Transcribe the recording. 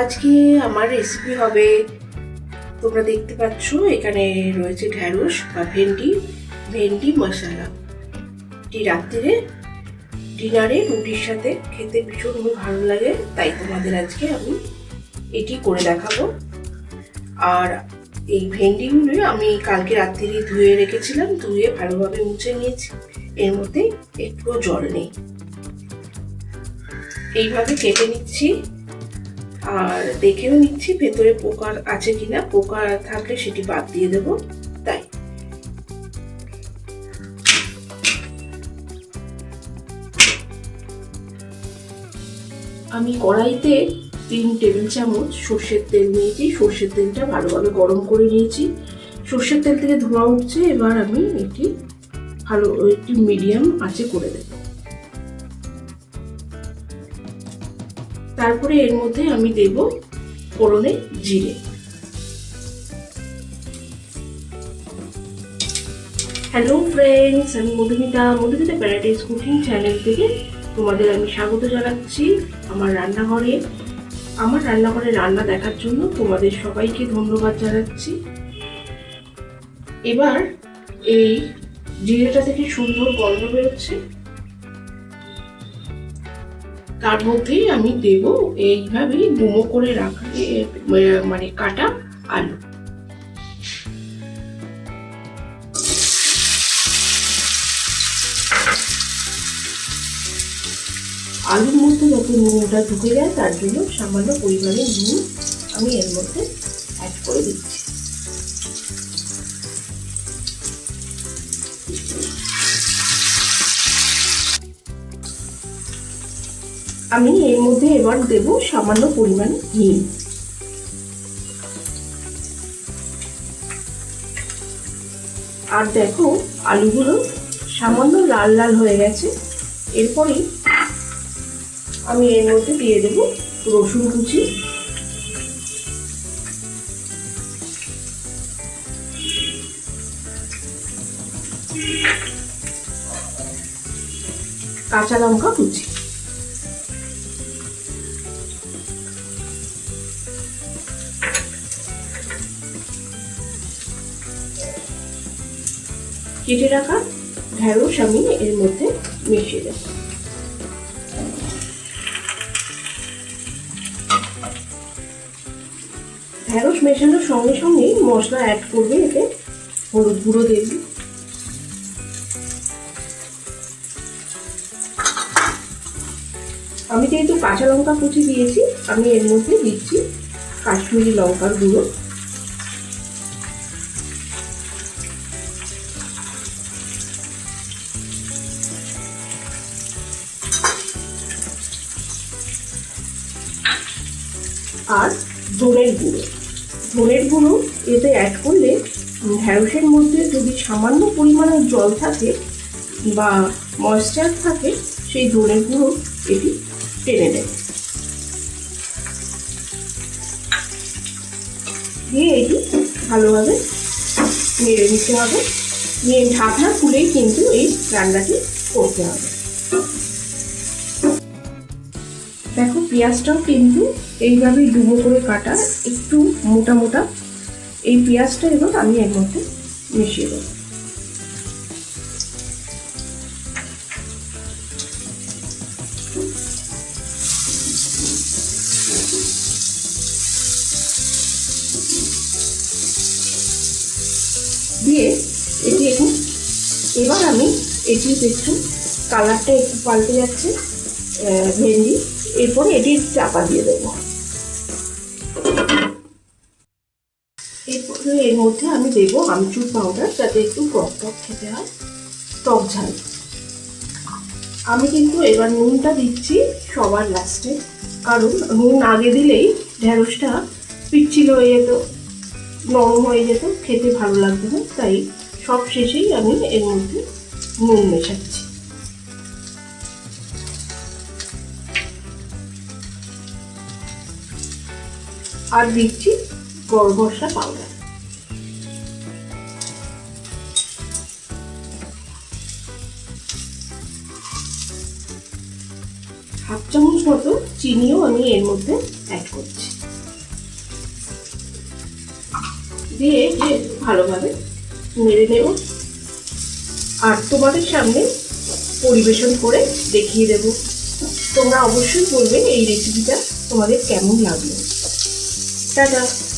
আজকে আমার রেসিপি হবে, তোমরা দেখতে পাচ্ছ, এখানে রয়েছে ঢ্যাঁড়স বা ভেন্ডি ভেন্ডি মশলা। এটি রাত্রিরে ডিনারে রুটির সাথে খেতে ভীষণ ভালো লাগে, তাই তোমাদের আজকে আমি এটি করে দেখাবো। আর এই ভেন্ডিগুলো আমি কালকে রাত্রিরে ধুয়ে রেখেছিলাম, ধুয়ে ভালোভাবে মুছে নিয়েছি, এর মধ্যে একটুও জল নেই। এইভাবে কেটে নিচ্ছি। আর দেখেও নিচ্ছি ভেতরে পোকার আছে কিনা। পোকা থাকলে সেটি বাদ দিয়ে দেব। তাই। আমি কড়াইতে তিন টেবিল চামচ সর্ষের তেল নিয়েছি। সর্ষের তেলটা ভালোভাবে গরম করে নিয়েছি। সর্ষের তেল থেকে ধোঁয়া উঠছে। এবার আমি এটি ভালো একটি মিডিয়াম আঁচে করে দেব। তারপরে এর মধ্যে আমি দেব ফোড়নে জিরে। হ্যালো ফ্রেন্ডস আমি Madhumita Madhumita Paradise cooking channel থেকে তোমাদের আমি স্বাগত জানাচ্ছি আমার রান্নাঘরে। আমার রান্নাঘরে রান্না দেখার জন্য তোমাদের সবাইকে ধন্যবাদ জানাচ্ছি। এবার এই জিরেটা থেকে সুন্দর গন্ধ বেরোচ্ছে। তার মধ্যেই আমি দেব এইভাবেই ডুমো করে রাখা মানে কাটা আলু। আলুর মধ্যে যাতে নুনটা ঢুকে যায়, তার জন্য সামান্য পরিমাণে নুন আমি এর মধ্যে অ্যাড করে দিচ্ছি। আমি এর মধ্যে এবার দেব সামান্য পরিমাণে হিম আর দেখো, আলুগুলো সামান্য লাল লাল হয়ে গেছে। এরপরেই আমি এর মধ্যে দিয়ে দেব রসুন কুচি। কাঁচা লঙ্কা কুচি। কেটে রাখা ঢেঁড়স আমি এর মধ্যে মিশিয়ে দেবো। ঢেঁড়স মেশানোর সঙ্গে সঙ্গেই মশলা অ্যাড করবে এতে হলুদ গুঁড়ো দেবে আমি যেহেতু কাঁচা লঙ্কা কুচি দিয়েছি, আমি এর মধ্যে দিচ্ছি কাশ্মীরি লঙ্কার গুঁড়ো। আর ধনের গুঁড়ো। ধনের গুঁড়ো এতে অ্যাড করলে ঢ্যাঁড়সের মধ্যে যদি সামান্য পরিমাণে জল থাকে বা ময়েশ্চার থাকে, সেই ধনের গুঁড়ো এটি টেনে দেয় দিয়ে এটি ভালোভাবে নেড়ে নিতে হবে। নিয়ে ঢাকনা খুলেই কিন্তু এই রান্নাটি করতে হবে। পেঁয়াজটাও কিন্তু এইভাবেই ডুবো করে কাটা, একটু মোটা মোটা। এই পেঁয়াজটা এবার আমি এর মধ্যে মিশিয়ে দেবো। দিয়ে এটি এখন, এবার আমি এটি একটু কালারটা একটু পাল্টে যাচ্ছে। ভেন্ডি। এরপরে এটি চাপা দিয়ে দেবো। এরপরে এর মধ্যে আমি দেবো আমচুর পাউডার যাতে একটু টক টক খেতে হয়। টক ঝাল। আমি কিন্তু এবার নুনটা দিচ্ছি সবার লাস্টে কারণ নুন আগে দিলেই ঢেঁড়সটা পিচ্ছিল হয়ে যেত, নরম হয়ে যেত, খেতে ভালো লাগবে না। তাই সব শেষেই আমি এর মধ্যে নুন মেশাচ্ছি। আর দিচ্ছি গরম মশলা পাউডার হাফ চামচ মতো চিনিও আমি এর মধ্যে অ্যাড করছি। দিয়ে ভালোভাবে মেরে নেব। আর তোমাদের সামনে পরিবেশন করে দেখিয়ে দেব। তোমরা অবশ্যই বলবে এই রেসিপিটা তোমাদের কেমন লাগল। 好的